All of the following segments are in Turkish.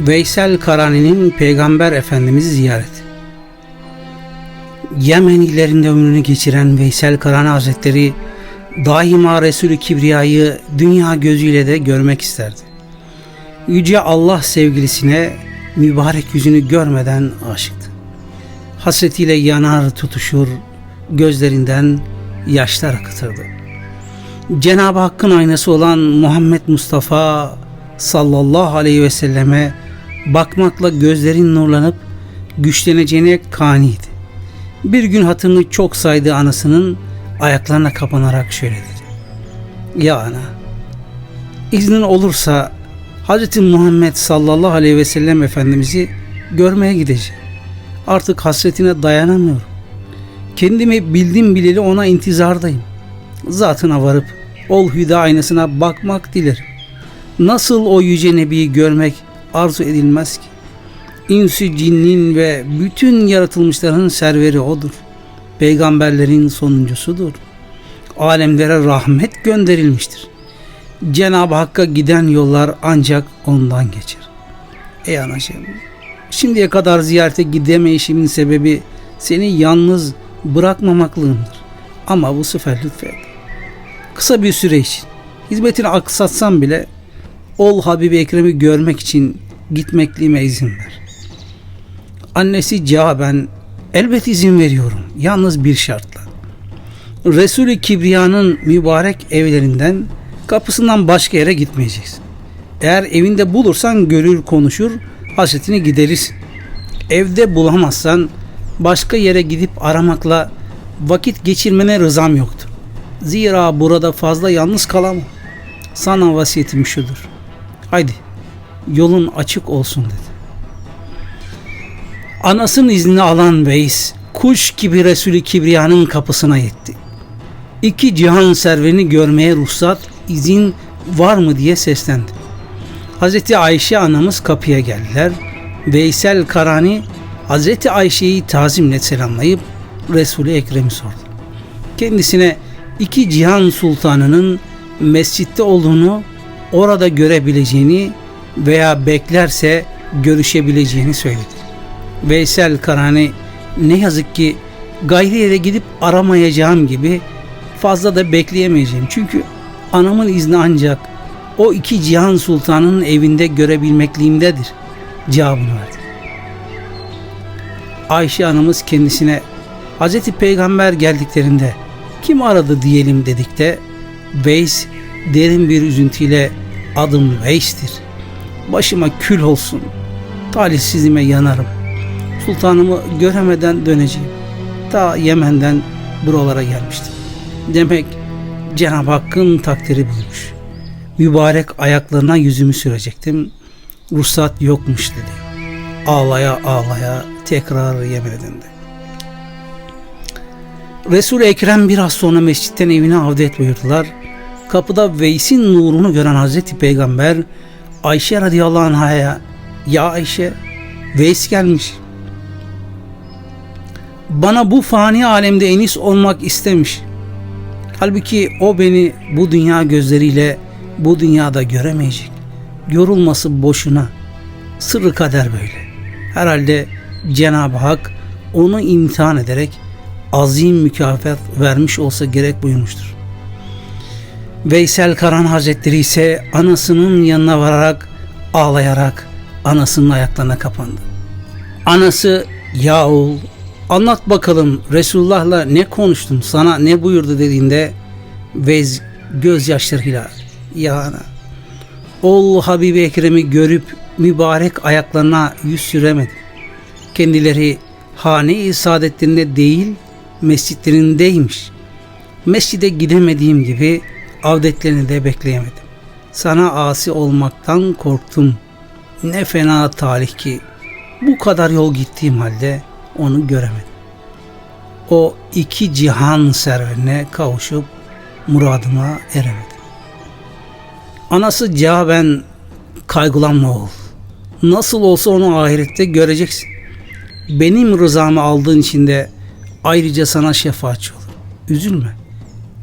Veysel Karani'nin Peygamber Efendimiz'i ziyareti. Yemen illerinde ömrünü geçiren Veysel Karani Hazretleri daima Resulü Kibriya'yı dünya gözüyle de görmek isterdi. Yüce Allah sevgilisine mübarek yüzünü görmeden aşıktı. Hasretiyle yanar tutuşur, gözlerinden yaşlar akıtırdı. Cenab-ı Hakk'ın aynası olan Muhammed Mustafa sallallahu aleyhi ve selleme bakmakla gözlerin nurlanıp güçleneceğine kaniydi. Bir gün hatırını çok saydığı anasının ayaklarına kapanarak şöyle dedi. Ya ana, iznin olursa Hz. Muhammed sallallahu aleyhi ve sellem Efendimiz'i görmeye gideceğim. Artık hasretine dayanamıyorum. Kendimi bildim bileli ona intizardayım. Zatına varıp ol hüda aynasına bakmak dilerim. Nasıl o yüce nebiyi görmek arzu edilmez ki? İnsü cinnin ve bütün yaratılmışların serveri odur. Peygamberlerin sonuncusudur. Alemlere rahmet gönderilmiştir. Cenab-ı Hakk'a giden yollar ancak ondan geçer. Ey anacığım, şimdiye kadar ziyarete gidemeyişimin sebebi seni yalnız bırakmamaklığımdır. Ama bu sefer lütfen kısa bir süre için hizmetini aksatsam bile ol Habibi Ekrem'i görmek için gitmekliğime izin ver. Annesi cevaben elbet izin veriyorum. Yalnız bir şartla. Resulü Kibriya'nın mübarek evlerinden kapısından başka yere gitmeyeceksin. Eğer evinde bulursan görür konuşur hasretini giderirsin. Evde bulamazsan başka yere gidip aramakla vakit geçirmene rızam yoktur. Zira burada fazla yalnız kalamam. Sana vasiyetim şudur. Haydi yolun açık olsun dedi. Anasının izni alan Veys kuş gibi Resulü Kibriya'nın kapısına yetti. İki cihan serverini görmeye ruhsat, izin var mı diye seslendi. Hazreti Ayşe anamız kapıya geldiler. Veysel Karani Hazreti Ayşe'yi tazimle selamlayıp Resul-i Ekrem'i sordu. Kendisine iki cihan sultanının mescitte olduğunu, orada görebileceğini veya beklerse görüşebileceğini söyledi. Veysel Karani ne yazık ki gayri yere gidip aramayacağım gibi fazla da bekleyemeyeceğim. Çünkü anamın izni ancak o iki cihan sultanının evinde görebilmekliğimdedir cevabını verdi. Ayşe anamız kendisine Hazreti Peygamber geldiklerinde kim aradı diyelim dedikte Veys derin bir üzüntüyle adım Veys'tir. Başıma kül olsun. Talihsizime yanarım. Sultanımı göremeden döneceğim. Ta Yemen'den buralara gelmiştim. Demek Cenab-ı Hakk'ın takdiri buymuş. Mübarek ayaklarına yüzümü sürecektim. Ruhsat yokmuş dedi. Ağlaya ağlaya tekrar Yemen'e döndü. Resul-i Ekrem biraz sonra mescitten evine avdet buyurdular. Kapıda Veys'in nurunu gören Hazreti Peygamber Ayşe radıyallahu anh'a ya Ayşe Veys gelmiş. Bana bu fani alemde enis olmak istemiş. Halbuki o beni bu dünya gözleriyle bu dünyada göremeyecek. Yorulması boşuna. Sırrı kader böyle. Herhalde Cenab-ı Hak onu imtihan ederek azim mükafat vermiş olsa gerek buyurmuştur. Veysel Karan Hazretleri ise anasının yanına vararak ağlayarak anasının ayaklarına kapandı. Anası ya oğul anlat bakalım Resulullah'la ne konuştun sana ne buyurdu dediğinde Vez gözyaşlarıyla ya ana oğul Habibi Ekrem'i görüp mübarek ayaklarına yüz süremedim. Kendileri hane-i saadetlerinde değil mescitlerindeymiş. Mescide gidemediğim gibi avdetlerini de bekleyemedim. Sana asi olmaktan korktum. Ne fena talih ki bu kadar yol gittiğim halde onu göremedim. O iki cihan serverine kavuşup muradıma eremedim. Anası cevaben kaygılanma oğul. Nasıl olsa onu ahirette göreceksin. Benim rızamı aldığın için de ayrıca sana şefaatçi olur. Üzülme.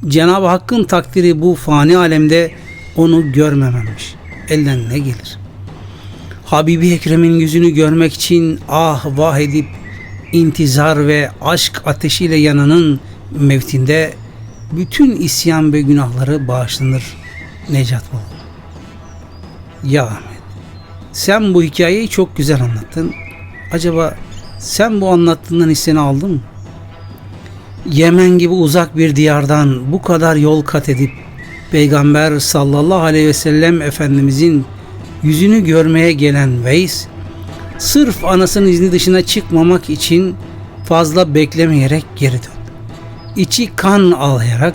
Cenab-ı Hakk'ın takdiri bu fani alemde onu görmememiş. Elden ne gelir? Habibi Ekrem'in yüzünü görmek için ah vah edip intizar ve aşk ateşiyle yananın mevtinde bütün isyan ve günahları bağışlanır Necat Baba. Ya Ahmet, sen bu hikayeyi çok güzel anlattın. Acaba sen bu anlattığından hisseni aldın mı? Yemen gibi uzak bir diyardan bu kadar yol kat edip Peygamber sallallahu aleyhi ve sellem Efendimizin yüzünü görmeye gelen Veys, sırf anasının izni dışına çıkmamak için fazla beklemeyerek geri döndü. İçi kan ağlayarak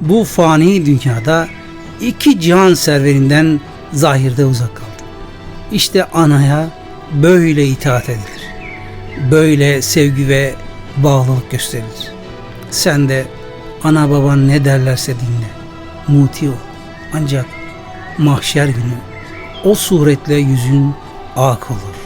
bu fani dünyada iki cihan serverinden zahirde uzak kaldı. İşte anaya böyle itaat edilir. Böyle sevgi ve bağlılık gösterilir. Sen de ana baban ne derlerse dinle. Muti ol. Ancak mahşer günü o suretle yüzün ak olur.